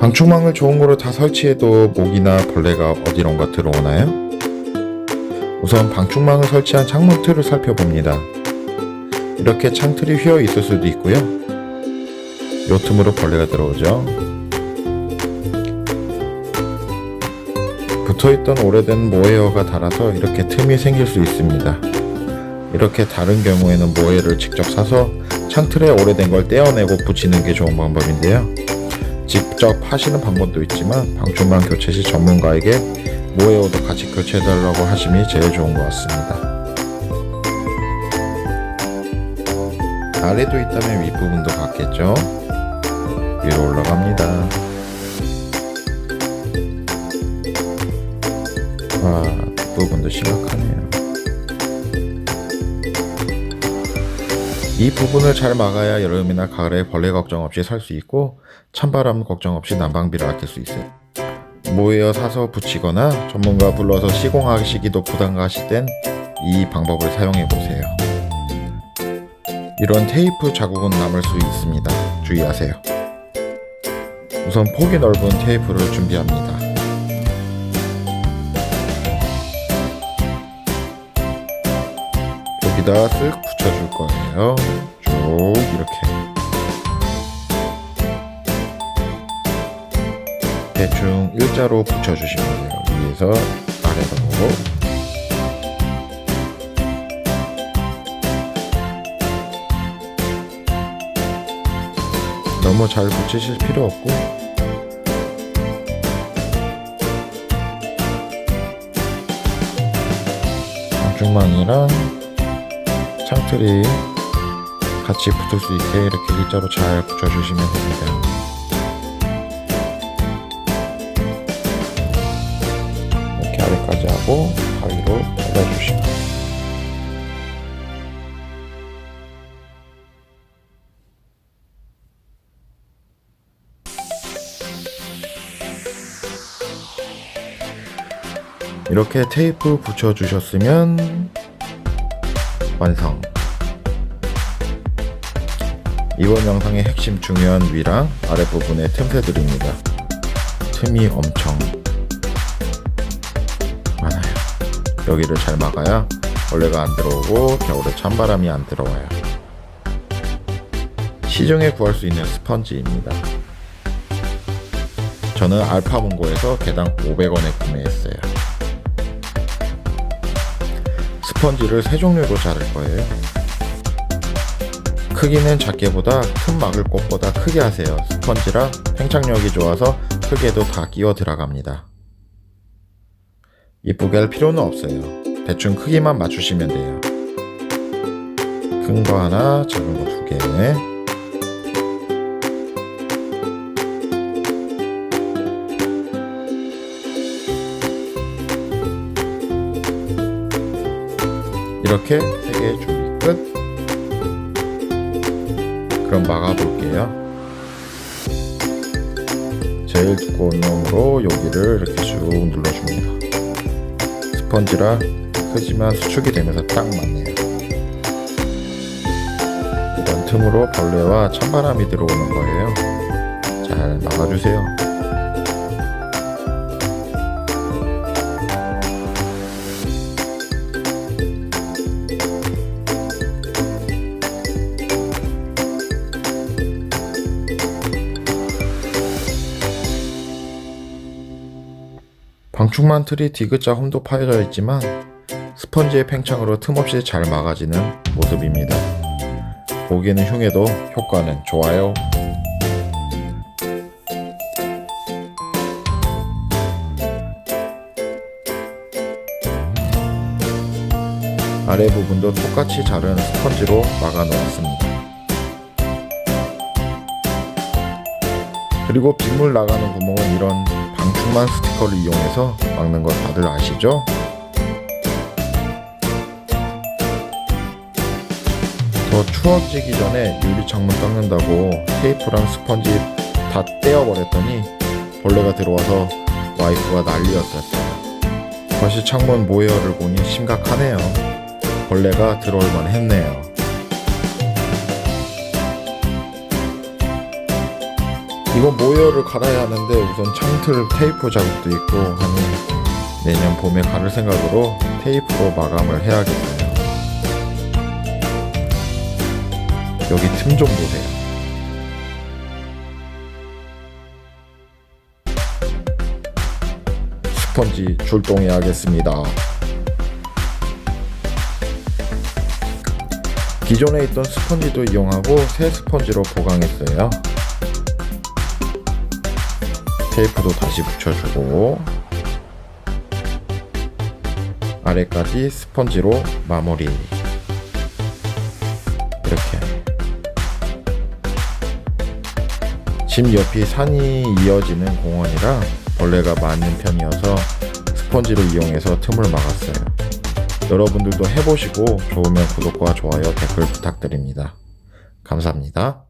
방충망을 좋은 거로 다 설치해도 모기나 벌레가 어디론가 들어오나요? 우선 방충망을 설치한 창문 틀을 살펴봅니다. 이렇게 창틀이 휘어 있을 수도 있고요. 요 틈으로 벌레가 들어오죠. 붙어있던 오래된 모헤어가 닳아서 이렇게 틈이 생길 수 있습니다. 이렇게 다른 경우에는 모헤를 직접 사서 창틀에 오래된 걸 떼어내고 붙이는 게 좋은 방법인데요. 직접 하시는 방법도 있지만 방충망 교체 시 전문가에게 모에오도 같이 교체해달라고 하심이 제일 좋은 것 같습니다. 아래도 있다면 윗부분도 같겠죠? 위로 올라갑니다. 와, 뒷부분도 심각하네요. 이 부분을 잘 막아야 여름이나 가을에 벌레 걱정 없이 살 수 있고 찬바람 걱정 없이 난방비를 아낄 수 있어요. 모여 사서 붙이거나 전문가 불러서 시공하시기도 부담 가실 땐 이 방법을 사용해 보세요. 이런 테이프 자국은 남을 수 있습니다. 주의하세요. 우선 폭이 넓은 테이프를 준비합니다. 여기다 쓱 붙여줄 거예요. 쭉 이렇게. 대충 일자로 붙여주시면 돼요. 위에서 아래로. 너무 잘 붙이실 필요 없고 방충망이랑 창틀이 같이 붙을 수 있게 이렇게 일자로 잘 붙여주시면 됩니다. 이렇게 아래까지 하고 가위로 잘라주시면 이렇게 테이프 붙여주셨으면 완성. 이번 영상의 핵심 중요한 위랑 아랫부분의 틈새들입니다. 틈이 엄청 많아요. 여기를 잘 막아야 벌레가 안 들어오고 겨울에 찬바람이 안 들어와요. 시중에 구할 수 있는 스펀지입니다. 저는 알파문고에서 개당 500원에 구매했어요 스펀지를 세 종류로 자를 거예요. 크기는 작게보다 큰 막을 꽃보다 크게 하세요. 스펀지라 팽창력이 좋아서 크게도 다 끼워 들어갑니다. 이쁘게 할 필요는 없어요. 대충 크기만 맞추시면 돼요. 큰 거 하나, 작은 거 두 개. 이렇게 세 개 준비 끝. 그럼 막아볼게요. 제일 두꺼운 놈으로 여기를 이렇게 쭉 눌러줍니다. 스펀지라 크지만 수축이 되면서 딱 맞네요. 이런 틈으로 벌레와 찬바람이 들어오는 거예요. 잘 막아주세요. 방충망 틀이 디귿자 홈도 파여져 있지만 스펀지의 팽창으로 틈없이 잘 막아지는 모습입니다. 보기에는 흉해도 효과는 좋아요. 아래 부분도 똑같이 자른 스펀지로 막아 놓았습니다. 그리고 빗물 나가는 구멍은 이런 방충망 스티커를 이용해서 막는 걸 다들 아시죠? 더 추워지기 전에 유리 창문 닦는다고 테이프랑 스펀지 다 떼어버렸더니 벌레가 들어와서 와이프가 난리였었어요. 다시 창문 모헤어를 보니 심각하네요. 벌레가 들어올 만 했네요. 이번 모이어를 갈아야 하는데 우선 창틀 테이프 자국도 있고 하니 내년 봄에 갈을 생각으로 테이프로 마감을 해야겠네요. 여기 틈 좀 보세요. 스펀지 출동해야겠습니다. 기존에 있던 스펀지도 이용하고 새 스펀지로 보강했어요. 테이프도 다시 붙여주고 아래까지 스펀지로 마무리 이렇게 집 옆이 산이 이어지는 공원이라 벌레가 많은 편이어서 스펀지를 이용해서 틈을 막았어요. 여러분들도 해보시고 좋으면 구독과 좋아요 댓글 부탁드립니다. 감사합니다.